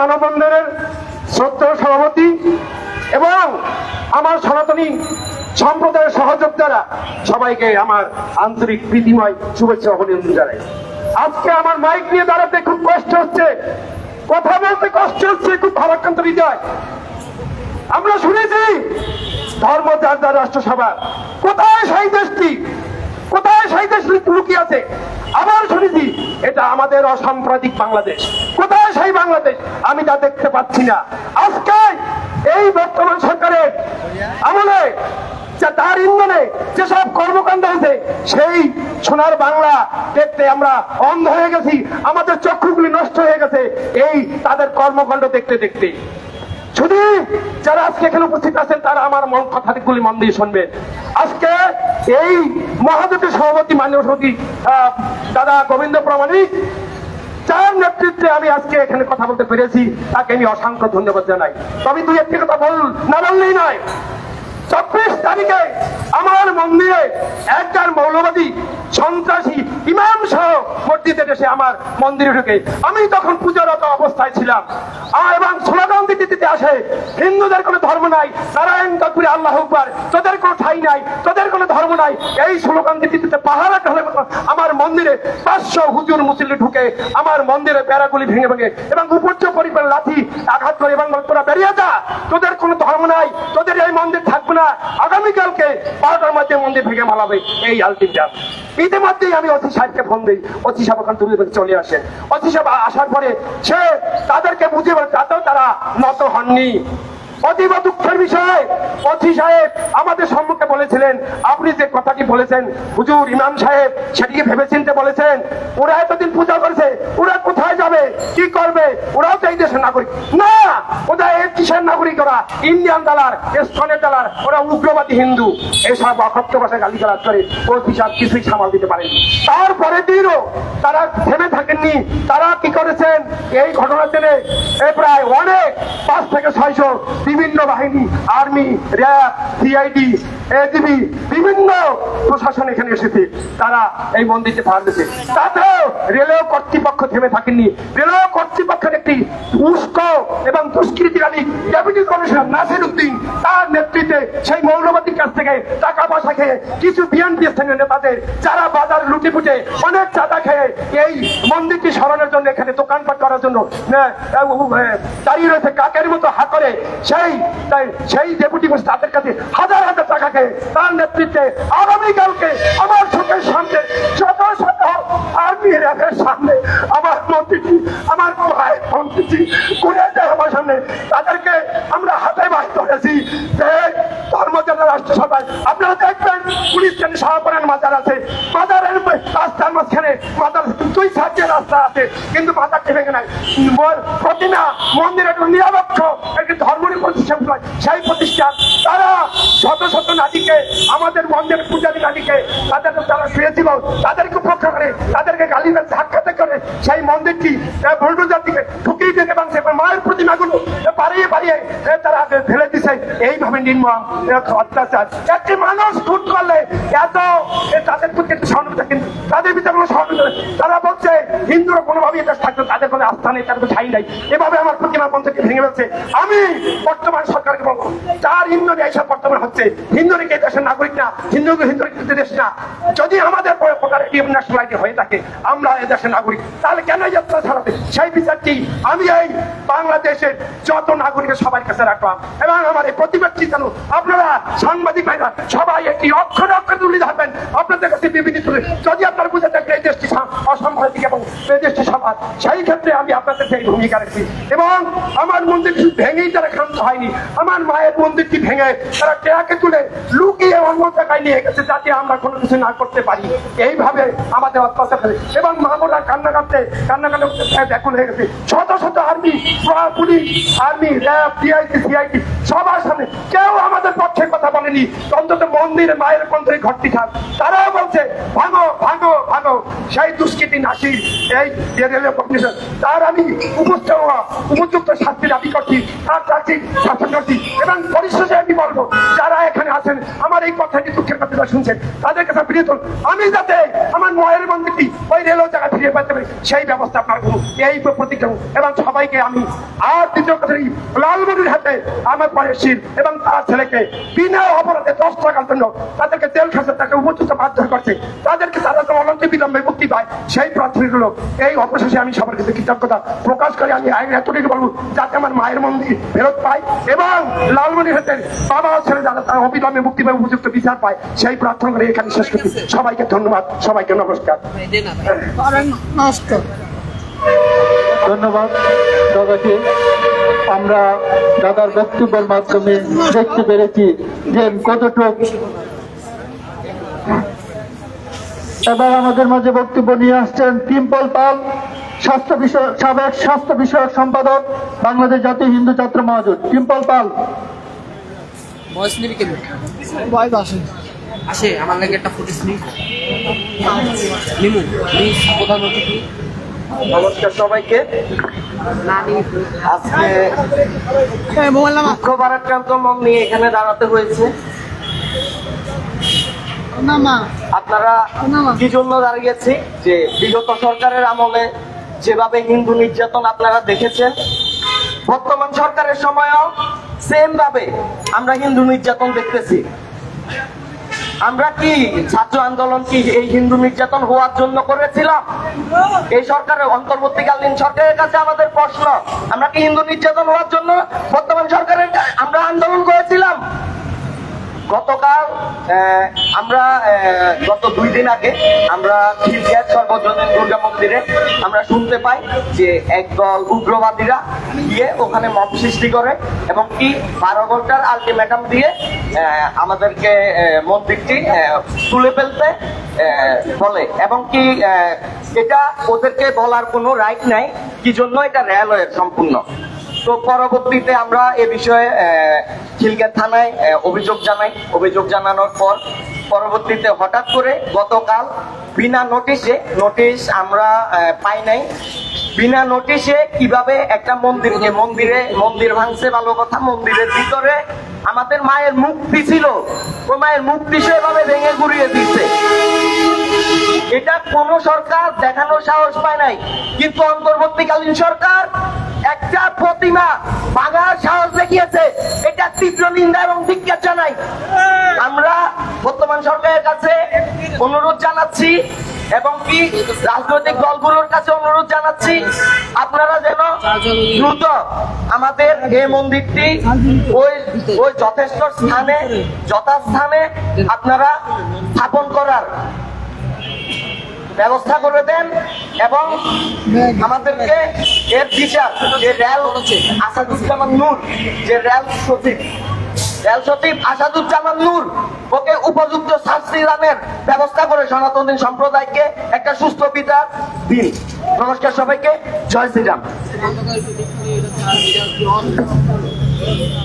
মানববন্ধনের সত্য সভাপতি এবং আমার সনাতনী সম্প্রদায়ের সহযোদ্ধারা সবাইকে আমার আন্তরিক প্রীতিময় শুভেচ্ছা অভিনন্দন জানাই। আজকে আমার মাইক নিয়ে দাঁড়াতে খুব কষ্ট হচ্ছে। কথা বলতে কষ্ট হচ্ছে, খুব ভারাক্রান্ত হৃদয়। আমরা শুনেছি, ধর্ম যার যার রাষ্ট্রসভা। কোথায় সেই দেশটি কোথায় আছে আবার শুনেছি, এটা আমাদের বাংলাদেশ। কোথায় সেই বাংলাদেশ? আমি তা দেখতে পাচ্ছি না। আজকে এই বর্তমান সরকারের আমলে তার ইন্ধনে যেসব কর্মকাণ্ড হয়েছে, সেই সোনার বাংলা দেখতে আমরা অন্ধ হয়ে গেছি। আমাদের চক্ষুগুলি নষ্ট হয়ে গেছে। এই তাদের কর্মকাণ্ড দেখতে দেখতে। শুধু যারা আজকে এখানে উপস্থিত আছেন, তারা আমার মন কথাগুলি মন দিয়ে শুনবেন। আজকে এই মহাজোটের সভাপতি মাননীয় সভাপতি দাদা গোবিন্দ প্রামাণিক যার নেতৃত্বে আমি আজকে এখানে কথা বলতে পেরেছি, তাকে আমি অসংখ্য ধন্যবাদ জানাই। তবে দুই একটি কথা বল, না বললেই নয়। চব্বিশ তারিখে আমার মন্দিরে একজন মৌলবাদী, সন্ত্রাসী ইমাম সহ মসজিদে এসে আমার মন্দিরে ঢুকে। আমি তখন পুজোরত অবস্থায় ছিলাম। আর এবং স্লোগান দিতে দিতে আসে, হিন্দুদের কোনো ধর্ম নাই, নারায়ণ কাপুরে আল্লাহ আকবার, তোদের কোনো ঠাই নাই, তোদের কোনো ধর্ম নাই। এই স্লোগান দিতে দিতে পাহাড়া ঢলে আমার মন্দিরে পাঁচশো হুজুর মুসলিম ঢুকে, আমার মন্দিরে বেড়াগুলি ভেঙে ভেঙে, এবং উপর্য পরিবার লাঠি আঘাত করে এবং তোরা বেরিয়ে যা তোদের কোনো ধর্ম নাই, তোদের এই মন্দির থাকবে না আগামীকালকে বারোটার মধ্যে মন্দির ভেঙে মালাবে এই আলটিমটা ইতিমধ্যেই আমি অতি সাহেবকে ফোন দিই, অতি সাহেব ওখান তুলে চলে আসে। অতি সাহেব আসার পরে সে তাদেরকে বলে তাতেও তারা নত হননি। অতীব দুঃখের বিষয়। অথি সাহেব, আমাদের সম্মুখে বলেছিলেন, আপনি যে কথাটি বলেছেন, হুজুর ইমাম সাহেব সেটিকে ভেবে চিনতে বলেছেন, ওরা এতদিন পূজা করেছে, ওরা কোথায় যাবে, কি করবে, ওরাও তো এই দেশের নাগরিক। না, ওরা এই কিসের নাগরিক ওরা? ইন্ডিয়ান দালার এস্টনের দালার ওরা উগ্রবাদী হিন্দু। এসব অকথ্য ভাষায় গালি গালাজ করে ও হিসাব কিছুই সামাল দিতে পারেনি। তারপরে দিনও তারা থেমে থাকেননি। তারা কি করেছেন? এই ঘটনার জেনে প্রায় অনেক, পাঁচ থেকে ছয়শো বিভিন্ন বাহিনী আর্মি র্যাব সিআইডি এজিবি বিভিন্ন প্রশাসন এখানে এসেছে। তারা এই মন্দিরকে ভাড় দিয়েছে। তাতেও রেলওয়ে কর্তৃপক্ষ থেমে থাকেননি রেলওয়ে কর্তৃপক্ষের একটি উস্কো এবং দুষ্কৃতিকারী ডেপুটি কমিশনার নাসির উদ্দিন তার নেতৃত্বে সেই মৌলবাদীর কাছ থেকে টাকা পয়সা খেয়ে কিছু বিএনপি স্থানীয় নেতাদের যারা বাজার লুটে পুটে অনেক চাঁদা খেয়ে এই মন্দিরটি সরানোর জন্য এখানে দোকানপাট করার জন্য আহ, দাঁড়িয়ে রয়েছে কাকের মতো হা করে সেই তাই সেই ডেপুটি তাদের কাছে হাজার হাজার টাকা খেয়ে তার নেতৃত্বে আগামীকালকে আমার চোখের সামনে শত শত আর্মি র্যাবের সামনে, আমার মন্ত্রীটি আমার ভাই মন্ত্রীটি ঘুরে আমার সামনে তাদেরকে আমরা হাতে বাস ধরেছি যে ধর্মজনা রাষ্ট্রসভায় আপনারা দেখবেন, পুলিশ ট্রেন সহাপরান মাজার আছে। মাজারের রাস্তার মাঝখানে সাইডে রাস্তা আছে কিন্তু মাজারটি ভেঙে নাই। প্রতিমা মন্দিরের একটা নিরপেক্ষ একটি ধর্মীয় প্রতিষ্ঠান। সেই প্রতিষ্ঠান তারা শত শত নারীকে আমাদের মন্দিরের পূজারী নারীকে তাদের যারা শুয়েছিল তাদেরকে উপেক্ষা করে তাদেরকে গালি সাক্ষাতে করে সেই মন্দিরটি বুলডোজার দিকে ঢুকিয়ে দিতে এবং সে মায়ের প্রতিমাগুলো এ, বাড়িয়ে তারা ফেলে দিছে। এইভাবে নির্মম অত্যাচার। একটি মানুষ খুন করলে এত তাদের প্রতি একটু সহানুভূতি কিন্তু তাদের ভিতরে কোনো সহানুভূতি নেই। তারা বলছে হিন্দুরা কোনোভাবেই এটা কোনো আস্থা নেই তাদের কোনো ঠাই নাই। এভাবে আমার প্রতিমা মন্ত্রকে ভেঙে ফেলছে। আমি বর্তমান সরকারকে বলব, যার হিন্দুরা এইসব বর্তমান হচ্ছে হিন্দুরা কি দেশের নাগরিক না হিন্দু কিন্তু দেশ না। যদি আমাদের প্রকার ন্যাশনালিটি হয়ে থাকে, আমরা এই দেশের নাগরিক। তাহলে কেন যাত্রা ছাড়াতে সেই বিচারটি আমি এই বাংলাদেশের যত নাগরিকের সবার কাছে রাখলাম, এবং আমার এই প্রতিবাদটি যেন আপনারা সাংবাদিক ভাইরা, সবাই একটি অক্ষরে অক্ষরে তুলে ধরবেন। আপনাদের কাছে তুলে যদি আপনারা বুঝে থাকেন এই দেশটি অসাম্প্রদায়িক এবং এই দেশটি সমাজ, সেই ক্ষেত্রে আমি আপনাদের সেই ভূমিকা রেখেছি। এবং আমার মন্দির শুধু ভেঙেই তারা ক্ষান্ত হয়নি। আমার মায়ের মন্দিরটি ভেঙে তারা টেয়াকে তুলে লুকিয়ে অন্য জায়গায় নিয়ে গেছে যাতে আমরা কোনো কিছু না করতে পারি। এইভাবে আমাদের অত্যাচার করে এবং মামলা কান্না কাঁদতে কান্না কান্না ব্যাকুল হয়ে গেছে। শত শত army police, army, RAB DIT CIT সবার সামনে। কেউ আমাদের পক্ষে কথা বলেনি। অন্তত মন্দিরে মায়ের মন্দিরে ঘরটি খান তারাও বলছে, ভাঙো ভাঙো ভাঙো। সেই দুষ্কৃতি নাসি এই রেলওয়ে কমিশন তার আমি উপস্থিত উপযুক্ত শাস্তি দাবি করছি, তার চাকরি শাসন করছি এবং পরিশেষে আমি বলব, যারা এখানে আছেন, আমার এই কথাটি দুঃখের কথা শুনছেন, তাদের কাছে তুল আমি যাতে আমার মায়ের মন্দিরটি ওই রেলও জায়গা ফিরিয়ে পেতে পারি, সেই ব্যবস্থা আপনার করুন। এই প্রতিজ্ঞা এবং সবাইকে আমি আর দ্বিতীয় কথা লালমনির হাতে আমার পরের শির এবং তার ছেলেকে বিনা অপরাধে দশ টাকার জন্য তাদেরকে তেল খাসে তাকে উপযুক্ত বাধ্য করছে। তাদেরকে তারা তো অনন্ত বিলম্বে মুক্তি পায়। সেই প্রার্থীগুলো এই অবশেষে আমি সবার কাছে কৃতজ্ঞতা প্রকাশ করে আমি আইন এতটুকু বলব যাতে আমার মায়ের মন্দির ফেরত পায় এবং লালমনির হাতে বাবা ছেলে যারা তারা অবিলম্বে মুক্তি পায়, উপযুক্ত বিচার পায়, সেই প্রার্থনা করে এখানে শেষ করছি। সবাইকে ধন্যবাদ। সবাইকে নমস্কার। ধন্যবাদ দাদাকে আমরা দাদার বক্তব্যের মাধ্যমে দেখতে পেরেছি যে কতটুক এবার আমাদের মাঝে বক্তব্য নিয়ে আসছেন টিম্পল পাল। স্বাস্থ্য বিষয়ক সাবেক স্বাস্থ্য বিষয়ক সম্পাদক বাংলাদেশ জাতীয় হিন্দু ছাত্র মহাজোট টিম্পল পাল। বয়স নিবি কেন বয়স আসে আসে আমার লাগে একটা ফুটেজ নি নিমু প্রধান অতিথি। নমস্কার সবাইকে। না নিবি। আজকে দুঃখ ভারাক্রান্ত মন নিয়ে এখানে দাঁড়াতে হয়েছে। আপনারা কি জন্য দাঁড়িয়েছি? যে বিগত সরকারের আমলে যেভাবে হিন্দু নির্যাতন আপনারা দেখেছেন, বর্তমান সরকারের সময়ও সেম ভাবে আমরা হিন্দু নির্যাতন দেখতেছি। আমরা কি ছাত্র আন্দোলন কি এই হিন্দু নির্যাতন হওয়ার জন্য করেছিলাম? এই সরকারের অন্তর্বর্তীকালীন সরকারের কাছে আমাদের প্রশ্ন, আমরা কি হিন্দু নির্যাতন হওয়ার জন্য বর্তমান সরকারের আমরা আন্দোলন করেছিলাম? গতকাল আমরা গত দুই দিন আগে আমরা খিলগিয়ার সর্বজনীন দুর্গা মন্দিরে আমরা শুনতে পাই যে একদল উগ্রবাদীরা গিয়ে ওখানে মত সৃষ্টি করে এবং কি বারো ঘণ্টার আলটিমেটাম দিয়ে আমাদেরকে মন্দিরটি তুলে ফেলতে বলে। এবং কি এটা ওদেরকে বলার কোনো রাইট নাই। কি জন্য? এটা রেলওয়ের সম্পূর্ণ। তো পরবর্তীতে আমরা এ বিষয়ে খিলগাঁ থানায় অভিযোগ জানাই। অভিযোগ জানানোর পর পরবর্তীতে হঠাৎ করে গতকাল বিনা নোটিশে, নোটিশ আমরা পাই নাই। বিনা নোটিশে কীভাবে একটা মন্দিরকে মন্দিরে, মন্দির ভাঙছে ভালো কথা, মন্দিরের ভিতরে আমাদের মায়ের মুক্তি ছিল। ও মায়ের মুক্তি সেভাবে ভেঙে ঘুরিয়ে দিচ্ছে এটা কোন সরকার দেখানোর সাহস পায় নাই। কিন্তু অন্তর্বর্তীকালীন সরকার একটা প্রতিমা ভাঙার সাহস দেখিয়েছে। এটা তীব্র নিন্দা এবং ধিক্কার জানাই। আমরা বর্তমান সরকারের কাছে অনুরোধ জানাচ্ছি এবং কি রাজনৈতিক দলগুলোর কাছে অনুরোধ জানাচ্ছি, আপনারা যেন দ্রুত আমাদের এই মন্দিরটি ওই ওই যথেষ্ট স্থানে যথাস্থানে আপনারা স্থাপন করার ব্যবস্থা করে দেন এবং আমাদেরকে এর বিচার, যে রেল আসাদুজ্জামান নূর, যে রেল সচিব রেল সচিব আসাদুজ্জামান নূর, ওকে উপযুক্ত শাস্তি দানের ব্যবস্থা করে সনাতনী সম্প্রদায়কে একটা সুস্থ বিচার দিন। নমস্কার সবাইকে, জয় শ্রীরাম।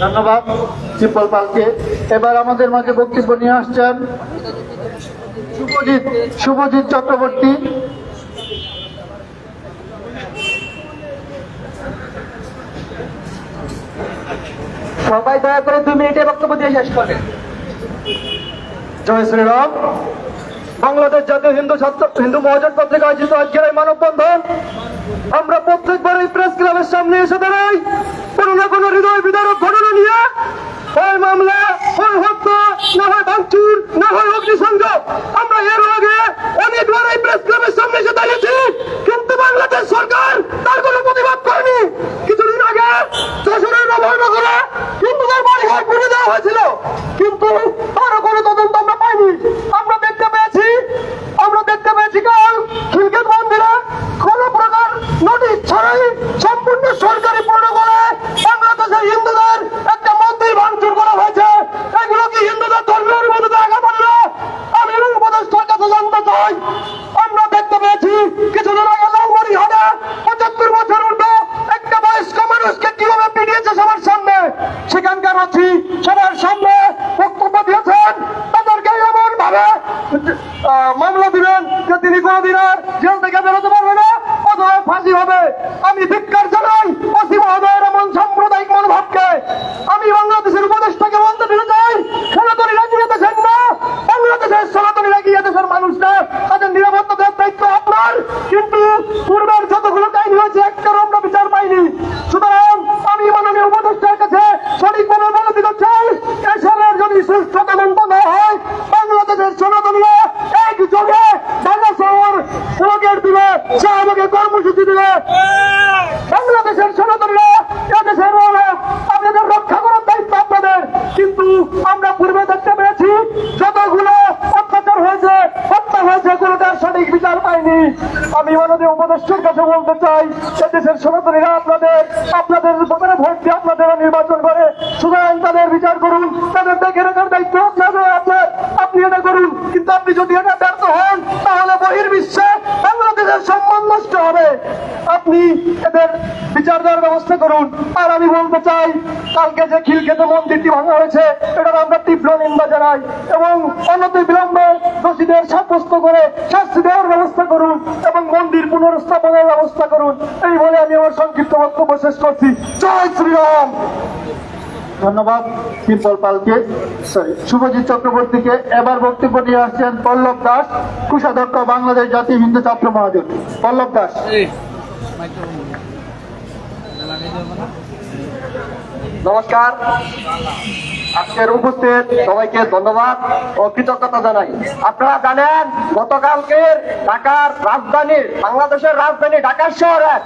ধন্যবাদ টিম্পল পালকে। এবার আমাদের মাঝে বক্তব্য নিয়ে আসছেন শুভজিৎ শুভজিৎ চক্রবর্তী। সবাই দয়া করে দুই মিনিটে বক্তব্য দিয়ে শেষ করেন। জয় শ্রীরাম। বাংলাদেশ জাতীয় হিন্দু ছাত্র হিন্দু মহাজন পত্রিকা আয়োজিত আজকের এই মানববন্ধন। আমরা প্রত্যেকবার এই প্রেস ক্লাবের সামনে এসে দাঁড়াই। কোনো না কোনো হৃদয় বিদারক ঘটনা নিয়ে হয় মামলা হয় হত্যা না হয় ভাঙচুর না হয় অগ্নিসংযোগ। আমরা এর আগে অনেকবার এই প্রেস ক্লাবের সামনে এসে দাঁড়িয়েছি কিন্তু বাংলাদেশ সরকার তার কোনো প্রতিবাদ করেনি কিছুদিন আগে যশোরের নবনগরে হিন্দুদের বাড়ি ঘর পুড়ে দেওয়া হয়েছিল কিন্তু তারও কোনো তদন্ত আমরা পাইনি আমরা দেখতে পেয়েছি আমরা দেখতে পেয়েছি কাল খিলগেট মন্দিরে কোন প্রকার নোটিশ ছাড়াই সম্পূর্ণ সরকারি প্রোটোকলে বাংলাদেশের হিন্দুদের একটা মন্দির ভাঙচুর করা হয়েছে এগুলো কি হিন্দুদের ধর্মের মধ্যে আঘাত আনলো আমি উপদেষ্টার কাছে জানতে চাই আমরা দেখতে পেয়েছি কিছুদিন আগে লালবাড়ি হাটে পঁচাত্তর বছর উঠো একটা বয়স্ক মানুষকে কীভাবে পিটিয়েছে সবার সামনে সেখানকার আছি সবার সামনে বক্তব্য দিয়েছেন তাদেরকে এমন ভাবে আহ, মামলা দিবেন যে তিনি কোনোদিন আর জেল থেকে বেরোতে পারবে না অথবা ফাঁসি হবে? আমি ধিক্কার জানাই অসীম মহোদয়ের এমন সাম্প্রদায়িক মনোভাবকে আমি বাংলাদেশের উপদেষ্টাকে বলতে দিতে চাই সনাতনী রাজনীতি দেন না রাষ্ট্রের কাছে বলতে চাই দেশের সনাতনীরা আপনাদের আপনাদের ব্যাপারে ভোট দিয়ে আপনাদের নির্বাচন করে, সুতরাং তাদের বিচার করুন, তাদের দেখে রাখার দায়িত্ব আপনাদের আছে আপনি এটা করুন, কিন্তু আপনি যদি এটা ব্যর্থ হন, তাহলে বহির্বিশ্বে বাংলাদেশের সম্মান নষ্ট হবে। আপনি এদের বিচার দেওয়ার ব্যবস্থা করুন। আর আমি বলতে চাই, কালকে যে খিলক্ষেত মন্দিরটি ভাঙা হয়েছে, এটার আমরা তীব্র নিন্দা জানাই। এবং অনতি বিলম্বে দোষীদের সাব্যস্ত করে শাস্তি দেওয়ার ব্যবস্থা করুন। পুনরস্থাপনের ব্যবস্থা করুন। এই বলে আমি আমার সংক্ষিপ্ত বক্তব্য শেষ করছি। জয় শ্রীরাম! ধন্যবাদ সিম্পল পালকে। সরি শুভজিৎ চক্রবর্তীকে এবার বক্তব্য নিয়ে আসছেন পল্লব দাস কুষাধ্যক্ষ বাংলাদেশ জাতীয় হিন্দু ছাত্র মহাজোট। পল্লব দাস। নমস্কার। আজকের উপস্থিত সবাইকে ধন্যবাদ ও কৃতজ্ঞতা জানাই। আপনারা জানেন গতকালকের ঢাকার রাজধানীর বাংলাদেশের রাজধানী ঢাকার শহরের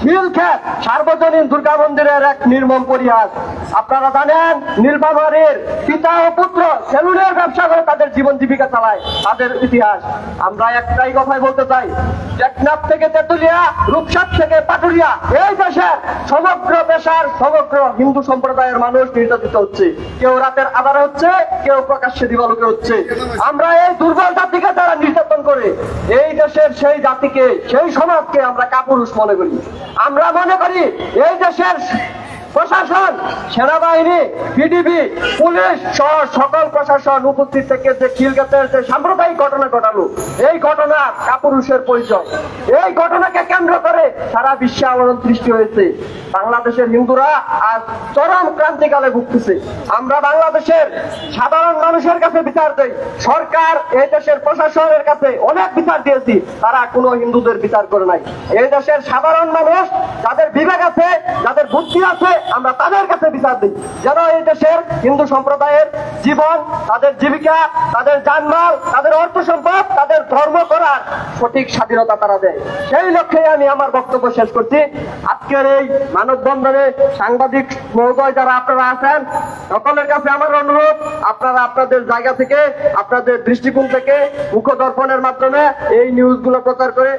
খিলক্ষেত সার্বজনীন দুর্গা মন্দিরের এক নির্মম পরিহাস। আপনারা জানেন, নীলফামারীর পিতা ও পুত্র সেলুনের ব্যবসা করে তাদের জীবন জীবিকা চালায়, তাদের ইতিহাস। আমরা একটাই কথাই বলতে চাই, টেকনাফ থেকে তেতুলিয়া রূপসার থেকে পাটুরিয়া এই দেশের সমগ্র পেশার, সমগ্র হিন্দু সম্প্রদায়ের মানুষ নির্যাতিত হচ্ছে। কেউ রাতের আধারে হচ্ছে, কেউ প্রকাশ্যে দিবালোকে হচ্ছে। আমরা এই দুর্বল জাতিকে তারা নির্যাতন করে, এই দেশের সেই জাতিকে, সেই সমাজকে আমরা কাপুরুষ মনে করি। আমরা মনে করি এই দেশের প্রশাসন, সেনাবাহিনী পিডিবি পুলিশ সহ সকল প্রশাসন উপস্থিত থেকে যে খিলগাতের যে সাম্প্রদায়িক ঘটনা ঘটালো, এই ঘটনা কাপুরুষের পরিচয়। এই ঘটনাকে কেন্দ্র করে সারা বিশ্বে আলোড়ন সৃষ্টি হয়েছে। বাংলাদেশের হিন্দুরা আজ চরম ক্রান্তিকালে ভুগতেছে। আমরা বাংলাদেশের সাধারণ মানুষের কাছে বিচার দেই। সরকার এই দেশের প্রশাসনের কাছে অনেক বিচার দিয়েছি। তারা কোনো হিন্দুদের বিচার করে নাই। এই দেশের সাধারণ মানুষ যাদের বিবেক আছে, যাদের বুদ্ধি আছে, আমরা তাদের কাছে বিচার দিই। যেন এই দেশের হিন্দু সম্প্রদায়ের জীবন, তাদের জীবিকা, তাদের জানমাল, তাদের অর্থ সম্পদ, তাদের ধর্ম করার সঠিক স্বাধীনতা তারা দেয়। সেই লক্ষ্যে আমি আমার বক্তব্য শেষ করছি। আজকের এই মানববন্ধনে সাংবাদিক মহোদয় যারা আপনারা আছেন, সকলের কাছে আমার অনুরোধ, আপনারা আপনাদের জায়গা থেকে, আপনাদের দৃষ্টিকোণ থেকে মুখ দর্পণের মাধ্যমে এই নিউজগুলো প্রচার করে